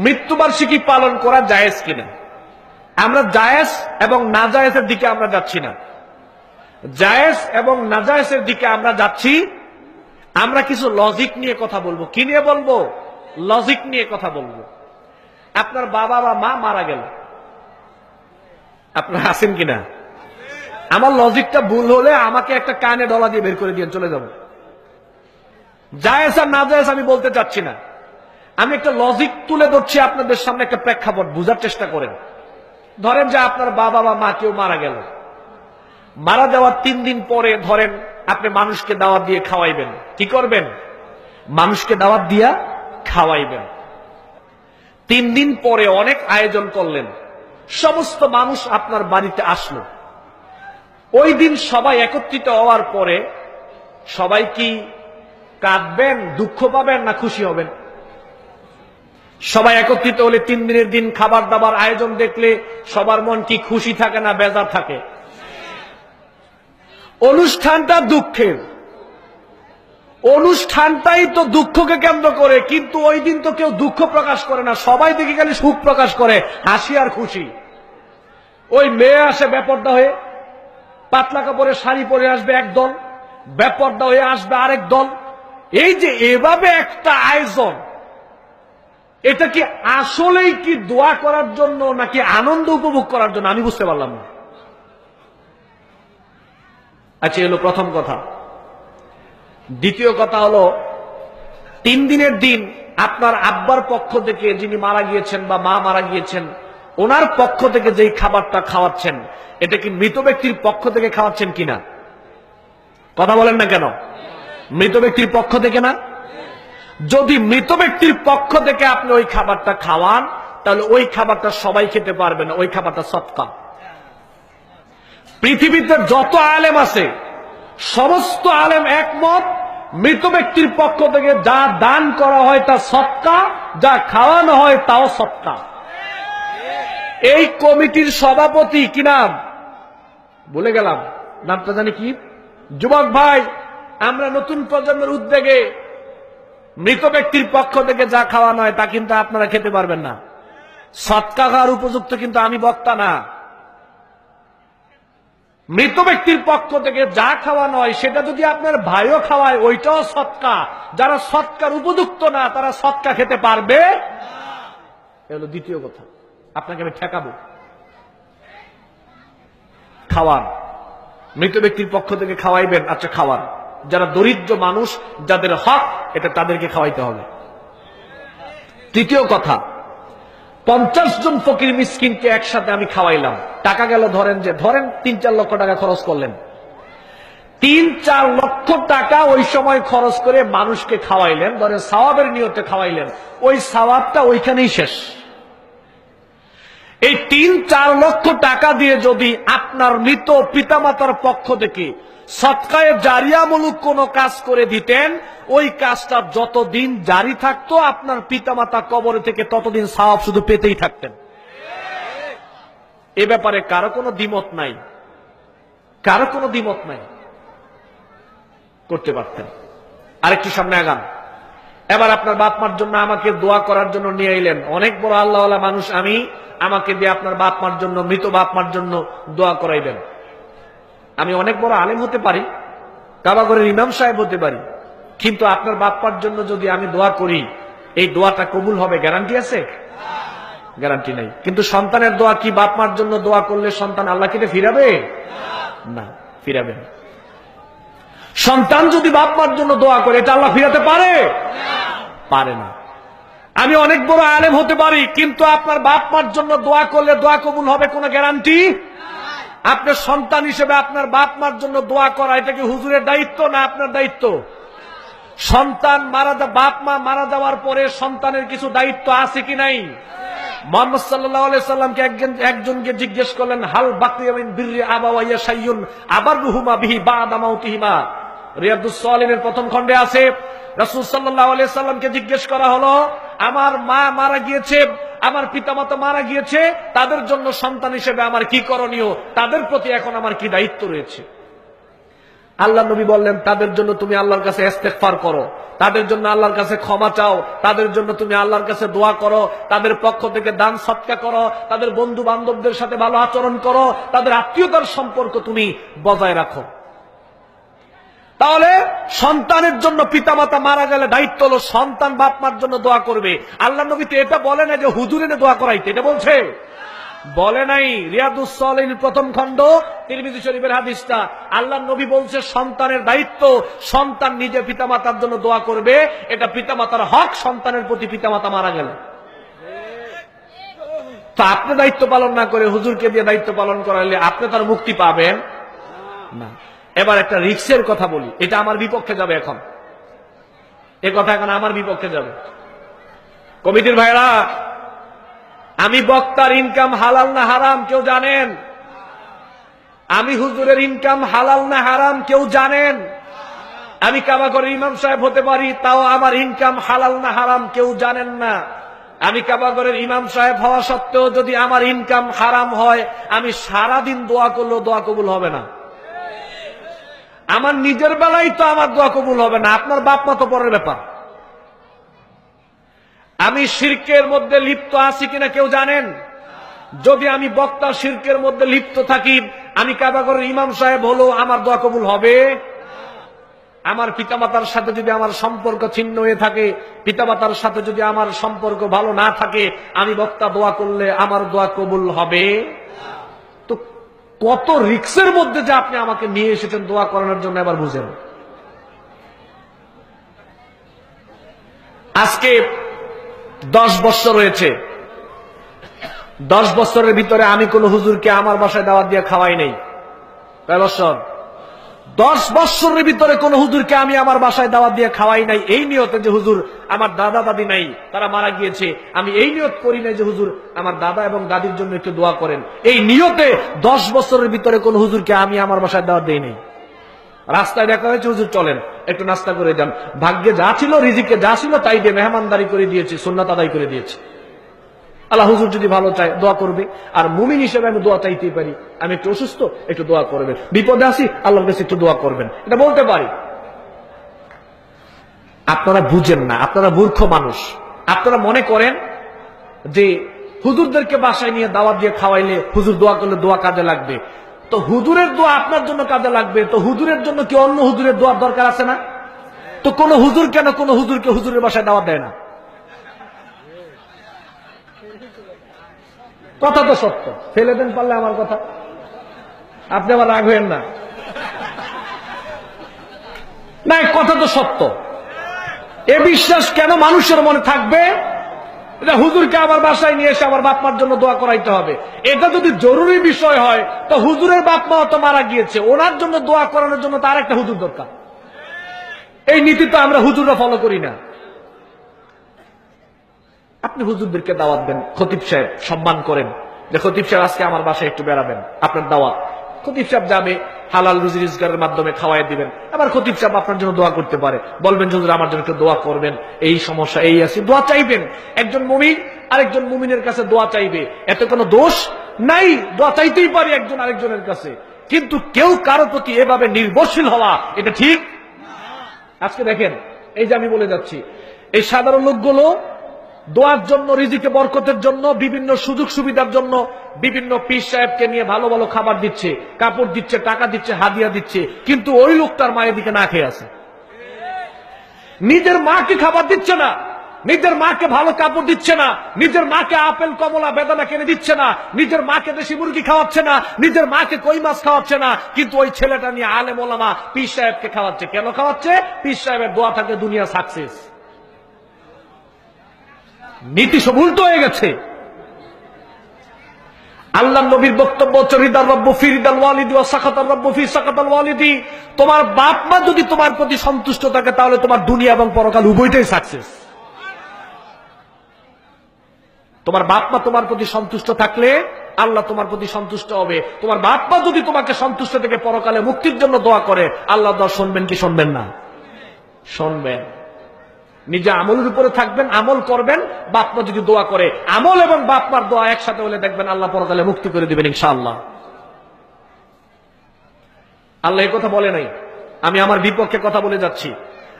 মৃত্যুবার্ষিকী পালন করা জায়েজ কিনা? আমরা জায়েজ এবং নাজায়েজের দিকে আমরা যাচ্ছি না। জায়েজ এবং নাজায়েজের দিকে আমরা যাচ্ছি। আমরা কিছু লজিক নিয়ে কথা বলব। কি নিয়ে বলব? লজিক নিয়ে কথা বলব। আপনার বাবা বা মা মারা গেল। আপনার আছেন কিনা? আমার লজিকটা ভুল হলে আমাকে একটা কানে ডলা দিয়ে বের করে দিয়ে চলে যাব। জায়েজ আর না জায়েজ আমি বলতে চাচ্ছি না। আমি একটা লজিক তুলে ধরছি আপনাদের সামনে একটা প্রেক্ষাপট, বোঝার চেষ্টা করেন। ধরেন যে আপনার বাবা বা মা কেউ মারা গেল। মারা যাওয়ার তিন দিন পরে ধরেন আপনি মানুষকে দাওয়াত দিয়ে খাওয়াইবেন। কি করবেন? মানুষকে দাওয়াত দিয়া খাওয়াইবেন। তিন দিন পরে অনেক আয়োজন করলেন। সমস্ত মানুষ আপনার বাড়িতে আসলো। ওই দিন সবাই একত্রিত হওয়ার পরে সবাই কি কাঁদবেন, দুঃখ পাবেন না খুশি হবেন? সবাই একত্রিত হলে তিন দিনের দিন খাবার দাবার আয়োজন দেখলে সবার মন কি খুশি থাকে না বেজার থাকে। অনুষ্ঠানটা দুঃখের। অনুষ্ঠানটাই তো দুঃখকে কেন্দ্র করে, কিন্তু ওই দিন তো কেউ দুঃখ প্রকাশ করে না, সবাই দেখে খালি সুখ প্রকাশ করে, হাসি আর খুশি। ওই মেয়ে আসে ব্যাপারটা হয়ে, পাতলা কাপড়ে শাড়ি পরে আসবে এক দল ব্যাপারটা হয়ে আসবে আরেক দল। এই যে এভাবে একটা আয়োজন এটা কি আসলেই কি দোয়া করার জন্য নাকি আনন্দ উপভোগ করার জন্য? আমি বুঝতে পারলাম না। আচ্ছা এলো প্রথম কথা। দ্বিতীয় কথা হলো, তিন দিনের দিন আপনার আব্বার পক্ষ থেকে যিনি মারা গিয়েছেন বা মা মারা গিয়েছেন, ওনার পক্ষ থেকে যেই খাবারটা খাওয়াচ্ছেন, এটা কি মৃত ব্যক্তির পক্ষ থেকে খাওয়াচ্ছেন কিনা? কথা বলেন না কেন? মৃত ব্যক্তির পক্ষ থেকে না? যদি মৃত ব্যক্তির পক্ষ থেকে আপনি ওই খাবারটা খাওয়ান, তাহলে ওই খাবারটা সবাই খেতে পারবে না, ওই খাবারটা সৎকা পৃথিবীতে যত আলেম আছে, সমস্ত আলেম একমত, মৃত ব্যক্তির পক্ষ থেকে যা দান করা হয় তা সৎকা যা খাওয়ানো হয় তাও সৎকা এই কমিটির সভাপতি কি নাম? বলে গেলাম। নামটা জানি কি? যুবক ভাই, আমরা নতুন প্রজন্মের উদ্যোগে মৃত ব্যক্তির পক্ষ থেকে যা খাওয়ানো হয় তা কিন্তু আপনারা খেতে পারবেন না। সৎকা খাওয়ার উপযুক্ত কিন্তু আমি বক্তা না। মৃত ব্যক্তির পক্ষ থেকে যা খাওয়ানো হয় সেটা যদি আপনার ভাইও খাওয়ায়, ওইটাও সৎকা। যারা সৎকার উপযুক্ত না, তারা সৎকা খেতে পারবে হলো দ্বিতীয় কথা। আপনাকে আমি ঠেকাবো। খাওয়ান। মৃত ব্যক্তির পক্ষ থেকে খাওয়াইবেন আচ্ছা খাওয়ান। যারা দরিদ্র মানুষ, যাদের হক, এটা তাদেরকে খাওয়াইতে হবে। তৃতীয় কথা, পঞ্চাশ জন ফকির মিসকিনকে একসাথে আমি খাওয়াইলাম। টাকা গেল, ধরেন যে, ধরেন তিন চার লক্ষ টাকা খরচ করলেন। তিন চার লক্ষ টাকা ওই সময় খরচ করে মানুষকে খাওয়াইলেন, ধরেন সাওয়াবের নিয়তে খাওয়াইলেন। ওই সাওয়াবটা ওইখানেই শেষ। এই তিন চার লক্ষ টাকা দিয়ে যদি আপনার মৃত পিতামাতার পক্ষ থেকে সৎকায় জারিয়ামূলক কোনো কাজ করে দিতেন, ওই কাজটা যতদিন জারি থাকতো, আপনার পিতামাতা কবরে থেকে ততদিন সাহাব শুধু পেতেই থাকতেন। এ ব্যাপারে কারও কোনো দ্বিমত নাই। কারও কোনো দ্বিমত নাই। করতে পারতেন। আরেকটু সামনে আগান। এবার আপনার বাপ মার জন্য আমাকে দোয়া করার জন্য নিয়ে এলেন। অনেক বড় আল্লাহ মানুষ আমি, আমাকে দিয়ে আপনার বাপ মার জন্য, মৃত বাপ মার জন্য দোয়া করাইবেন আমি অনেক বড় আলেম হতে পারি কাবাগরের ইমাম সাহেব হতে পারি, কিন্তু আপনার বাপ্পার জন্য যদি আমি দোয়া করি, এই দোয়াটা কবুল হবে? গ্যারান্টি আছে? গ্যারান্টি নাই। কিন্তু সন্তানের দোয়া কি বাপ মার জন্য দোয়া করলে সন্তান আল্লাহ কিনে ফিরাবে? না ফিরাবে না। সন্তান যদি বাপমার জন্য দোয়া করে, এটা আল্লাহ ফিরাতে পারে? পারে না। আমি অনেক বড় আলেম হতে পারি, কিন্তু আপনার বাপ মার জন্য দোয়া করলে দোয়া কবুল হবে কোনো গ্যারান্টি? আপনার সন্তান হিসেবে আপনার বাপ মার জন্য দোয়া করা, এটা কি হুজুরের দায়িত্ব না আপনার দায়িত্ব? সন্তান মারা বাপ মা মারা যাওয়ার পরে সন্তানের কিছু দায়িত্ব আছে কি নাই? একজন, একজনকে জিজ্ঞেস করলেন, হাল সাইয়ুন আবার বা প্রথম খণ্ডে আছে জিজ্ঞেস করা হলো, আমার মা মারা গিয়েছে আমার পিতামাতা মারা গিয়েছে, তাদের জন্য সন্তান হিসেবে আমার কি করণীয়? তাদের প্রতি এখন আমার কি দায়িত্ব রয়েছে? আল্লাহ নবী বললেন, তাদের জন্য তুমি আল্লাহর কাছে ইস্তেগফার করো। তাদের জন্য আল্লাহর কাছে ক্ষমা চাও। তাদের জন্য তুমি আল্লাহর কাছে দোয়া করো। তাদের পক্ষ থেকে দান সৎকা করো। তাদের বন্ধু বান্ধবদের সাথে ভালো আচরণ করো। তাদের আত্মীয়তার সম্পর্ক তুমি বজায় রাখো। তাহলে সন্তানের জন্য পিতামাতা মারা গেলে দায়িত্ব হলো সন্তান বাপ মার জন্য দোয়া করবে। আল্লাহ নবী তো এটা বলে না যে হুজুর এনে দোয়া করাইতে, এটা বলছে? বলে নাই রিয়াদুসলিন প্রথম খণ্ড, তিরমিজি শরীফের হাদিসটা। আল্লাহ নবী বলছে সন্তানের দায়িত্ব, সন্তান নিজে পিতামাতার জন্য দোয়া করবে, এটা পিতামাতার হক, সন্তানের প্রতি পিতামাতা মারা গেলে। তো আপনি দায়িত্ব পালন না করে হুজুরকে দিয়ে দায়িত্ব পালন করালে আপনি তার মুক্তি পাবেন? না। এবার একটা রিক্সের কথা বলি, এটা আমার বিপক্ষে যাবে এখন। এ কথা এখন আমার বিপক্ষে যাবে। কমিটির ভাইরা আমি বক্তার ইনকাম হালাল না হারাম কেউ জানেন? আমি হুজুরের ইনকাম হালাল না হারাম কেউ জানেন? আমি কাবা করে ইমাম সাহেব হতে পারি, তাও আমার ইনকাম হালাল না হারাম কেউ জানেন না। আমি কাবাগরের ইমাম সাহেব হওয়া সত্ত্বেও যদি আমার ইনকাম হারাম হয়, আমি সারা দিন দোয়া করলেও দোয়া কবুল হবে না। আমার নিজের বেলায় তো আমার দোয়া কবুল হবে না, আপনার বাপ মা তো পরের ব্যাপার। আমি শিরকের মধ্যে লিপ্ত আছি কিনা কেউ জানেন? যদি আমি বক্তা শিরকের মধ্যে লিপ্ত থাকি, আমি কাবাগরের ইমাম সাহেব হলো আমার দোয়া কবুল হবে? আমার পিতামাতার সাথে যদি আমার সম্পর্ক ছিন্ন হয়ে থাকে, পিতামাতার সাথে যদি আমার সম্পর্ক ভালো না থাকে, আমি বক্তা দোয়া করলে আমার দোয়া কবুল হবে? কত রিক্সের মধ্যে যে আপনি আমাকে নিয়ে এসেছেন দোয়া করানোর জন্য এবার বুঝেন। আজকে দশ বছর রয়েছে দশ বছরের ভিতরে আমি কোন হুজুরকে আমার বাসায় দাওয়াত দিয়ে খাওয়াই নেই। কয় বছর? দশ বৎসরের ভিতরে কোন হুজুরকে আমি আমার বাসায় দাওয়াত দিয়ে খাওয়াই নাই। এই নিয়তে যে হুজুর আমার দাদা দাদি নাই, তারা মারা গিয়েছে। আমি এই নিয়ত করি নাই যে হুজুর আমার দাদা এবং দাদির জন্য একটু দোয়া করেন। এই নিয়তে দশ বছরের ভিতরে কোন হুজুরকে আমি আমার বাসায় দাওয়াত দিই নাই। রাস্তায় দেখা হয়েছে, হুজুর চলেন, একটু নাস্তা করে যান। ভাগ্যে যা ছিল, রিজিকে যা ছিল, তাই দিয়ে মেহমানদারি করে দিয়েছি, সুন্নাত আদায় করে দিয়েছি। আল্লাহ হুজুর যদি ভালো চায়, দোয়া করবে। আর মুমিন হিসেবে আমি দোয়া চাইতেই পারি। আমি একটু অসুস্থ, একটু দোয়া করবেন। বিপদে আসি আল্লাহর কাছে একটু দোয়া করবেন। এটা বলতে পারি। আপনারা বুঝেন না, আপনারা মূর্খ মানুষ। আপনারা মনে করেন যে হুজুরদেরকে বাসায় নিয়ে দাওয়াত দিয়ে খাওয়াইলে হুজুর দোয়া করলে দোয়া কাজে লাগবে। তো হুজুরের দোয়া আপনার জন্য কাজে লাগবে, তো হুজুরের জন্য কি অন্য হুজুরের দোয়ার দরকার আছে না? তো কোন হুজুর কেন কোন হুজুরকে হুজুরের বাসায় দাওয়াত দেয় না? কথা তো সত্য। ফেলে দেন পারলে আমার কথা। আপনি আবার রাগ হইেন না। না কথা তো সত্য। এ বিশ্বাস কেন মানুষের মনে থাকবে? এটা হুজুরকে আমার বাসায় নিয়ে এসে আমার বাপমার জন্য দোয়া করাইতে হবে। এটা যদি জরুরি বিষয় হয়, তো হুজুরের বাপমা তো মারা গিয়েছে। ওনার জন্য দোয়া করানোর জন্য তার একটা হুজুর দরকার। এই নীতি তো আমরা হুজুররা ফলো করি না। আপনি হুজুরদেরকে দাওয়াত দেন, খতিব সাহেব সম্মান করেন। যে খতিব সাহেব আজকে আমার বাসায় একটু বেড়াবেন, আপনার দাওয়াত। খতিব সাহেব যাবে হালাল রুজি রোজগারের মাধ্যমে খাওয়াই দিবেন, আবার খতিব সাহেব আপনার জন্য দোয়া করতে পারে। বলবেন হুজুর, আমার জন্য একটু দোয়া করবেন, এই সমস্যা, এই আছে। দোয়া চাইবেন। একজন মুমিন আরেকজন মুমিনের কাছে দোয়া চাইবে। এত কোনো দোষ নাই, দোয়া চাইতেই পারে একজন আরেকজনের কাছে। কিন্তু কেউ কারও প্রতি এভাবে নির্ভরশীল হওয়া, এটা ঠিক? আজকে দেখেন, এই যে আমি বলে যাচ্ছি, এই সাধারণ লোকগুলো দোয়ার জন্য, রিজিকে বরকতের জন্য, বিভিন্ন সুযোগ সুবিধার জন্য বিভিন্ন পীর সাহেবকে নিয়ে ভালো ভালো খাবার দিচ্ছে, কাপড় দিচ্ছে, টাকা দিচ্ছে, হাদিয়া দিচ্ছে, কিন্তু ওই লোকটার মায়ের দিকে না খেয়ে আছে। নিজের মাকে খাবার দিচ্ছে না, নিজের মাকে ভালো কাপড় দিচ্ছে না, নিজের মাকে আপেল, কমলা, বেদানা কিনে দিচ্ছে না, নিজের মাকে দেশি মুরগি খাওয়াচ্ছে না, নিজের মাকে কই মাছ খাওয়াচ্ছে না, কিন্তু ওই ছেলেটা নিয়ে আলেম ওলামা পীর সাহেবকে খাওয়াচ্ছে। কেন খাওয়াচ্ছে? পীর সাহেবের দোয়া থাকে, দুনিয়া সাকসেস নীতি সব উল্টো হয়ে গেছে। আল্লাহ নবীর বক্তব্য হচ্ছে হৃদার রব্ব ফিরিদাল ওয়ালিদি ও সাকাতাল রব্ব ফি সাকাতাল ওয়ালিদি। তোমার বাপ মা যদি তোমার প্রতি সন্তুষ্ট থাকে, তাহলে তোমার দুনিয়া এবং পরকাল উভয়টাই সাকসেস তোমার বাপ মা তোমার প্রতি সন্তুষ্ট থাকলে আল্লাহ তোমার প্রতি সন্তুষ্ট হবে। তোমার বাপ মা যদি তোমাকে সন্তুষ্ট থেকে পরকালে মুক্তির জন্য দোয়া করে, আল্লাহ দোয়া শুনবেন কি শুনবেন না? শুনবেন। নিজে আমলের উপরে থাকবেন, আমল করবেন বাপমা যদি দোয়া করে, আমল এবং বাপমার দোয়া একসাথে হলে দেখবেন আল্লাহ পরকালে মুক্তি করে দিবেন ইনশাআল্লাহ। আল্লাহ কথা বলে নাই, আমি আমার বিপক্ষে কথা বলে যাচ্ছি।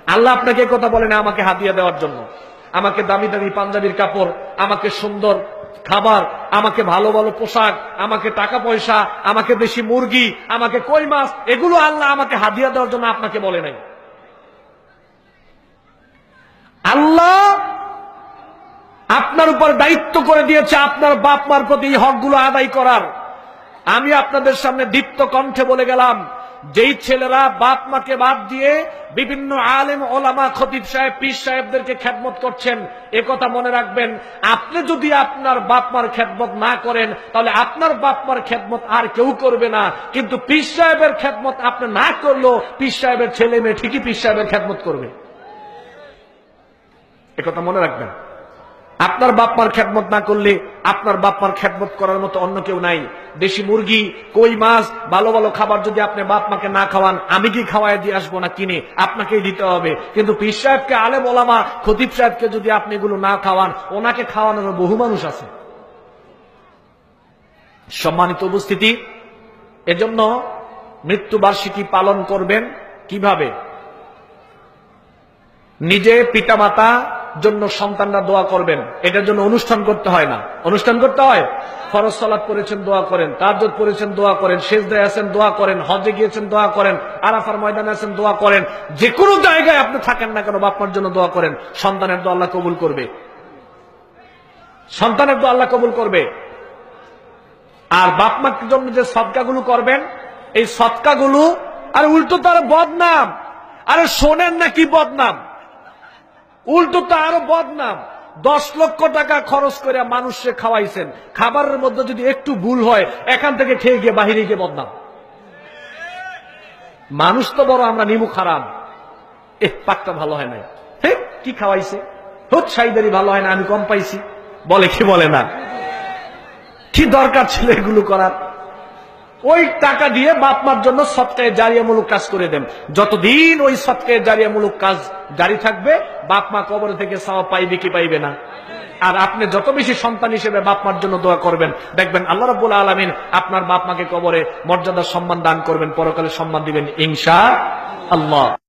আল্লাহ আপনাকে কথা বলেন আমাকে হাতিয়ে দেওয়ার জন্য। আমাকে দামি দামি পাঞ্জাবির কাপড়, আমাকে সুন্দর খাবার, আমাকে ভালো ভালো পোশাক, আমাকে টাকা পয়সা, আমাকে দেশি মুরগি, আমাকে কই মাছ, এগুলো আল্লাহ আমাকে হাদিয়া দেওয়ার জন্য আপনাকে বলে নাই। আল্লাহ আপনার উপর দায়িত্ব করে দিয়েছে আপনার বাপ মার প্রতি এই হকগুলো আদায় করার। আমি আপনাদের সামনে দীপ্ত কণ্ঠে বলে গেলাম, যেই ছেলেরা বাপ মাকে বাদ দিয়ে বিভিন্ন আলেম, ওলামা, খতিব সাহেব, পীর সাহেবদেরকে খেদমত করছেন, এ কথা মনে রাখবেন, আপনি যদি আপনার বাপ মার খেদমত না করেন, তাহলে আপনার বাপ মার খেদমত আর কেউ করবে না। কিন্তু পীর সাহেবের খেদমত আপনি না করলেও পীর সাহেবের ছেলে মেয়ে ঠিকই পীর সাহেবের খেদমত করবে। কথা মনে রাখবেন। আপনার বাপমার খেদমত না করলে আপনার বাপমার খেদমত করার মতো অন্য কেউ নাই। দেশি মুরগি, কই মাছ, ভালো ভালো খাবার যদি আপনি বাপ মাকে না খাওয়ান, আমি কি খাওয়াই দিয়ে আসব না কিনে? আপনাকেই দিতে হবে। কিন্তু পীর সাহেবকে আলে বলামা খতিব সাহেবকে যদি আপনি এগুলো না খাওয়ান, ওনাকে খাওয়ানোর বহু মানুষ আছে। সম্মানিত উপস্থিতি, এজন্য মৃত্যুবার্ষিকী পালন করবেন কীভাবে? নিজে পিতামাতা জন্য সন্তানরা দোয়া করবেন। এটার জন্য অনুষ্ঠান করতে হয় না। অনুষ্ঠান করতে হয়? ফরজ সালাত পড়েছেন, দোয়া করেন। তাজ্জুদ পড়েছেন, দোয়া করেন। শেষ শেষদায় আছেন, দোয়া করেন। হজে গিয়েছেন, দোয়া করেন। আরাফার ময়দানে আছেন, দোয়া করেন। যে কোনো জায়গায় আপনি থাকেন না কেন বাপমার জন্য দোয়া করেন। সন্তানের দোয়া আল্লাহ কবুল করবে। সন্তানের দোয়া আল্লাহ কবুল করবে। আর বাপমার জন্য যে সৎকাগুলো করবেন, এই সৎকাগুলো আর উল্টো তার বদনাম। আরে শোনেন না কি বদনাম। উল্টো তো আরও বদনাম। দশ লক্ষ টাকা খরচ করে মানুষকে খাওয়াইছেন। খাবারের মধ্যে যদি একটু ভুল হয়, এখান থেকে খেয়ে গিয়ে বাহিরে গিয়ে বদনাম। মানুষ তো বড়, আমরা নিমু খারাপ। এ, পাকটা ভালো হয় নাই। হে, কি খাওয়াইছে? হোক সাইদারি ভালো হয় না, আমি কম পাইছি। বলে কি বলে না? কি দরকার ছিল এগুলো করার? ওই টাকা দিয়ে বাপ মার জন্য সৎকায় জারিয়ামূলক কাজ করে দেন। যতদিন ওই সৎকায় জারিয়ামূলক কাজ জারি থাকবে বাপ মা কবর থেকে সাওয়া পাইবে কি পাইবে না। আর আপনি যত বেশি সন্তান হিসেবে বাপ মার জন্য দোয়া করবেন, দেখবেন আল্লাহ রবুল আলমিন আপনার বাপ মাকে কবরে মর্যাদা সম্মান দান করবেন পরকালে সম্মান দিবেন, ইনশা আল্লাহ।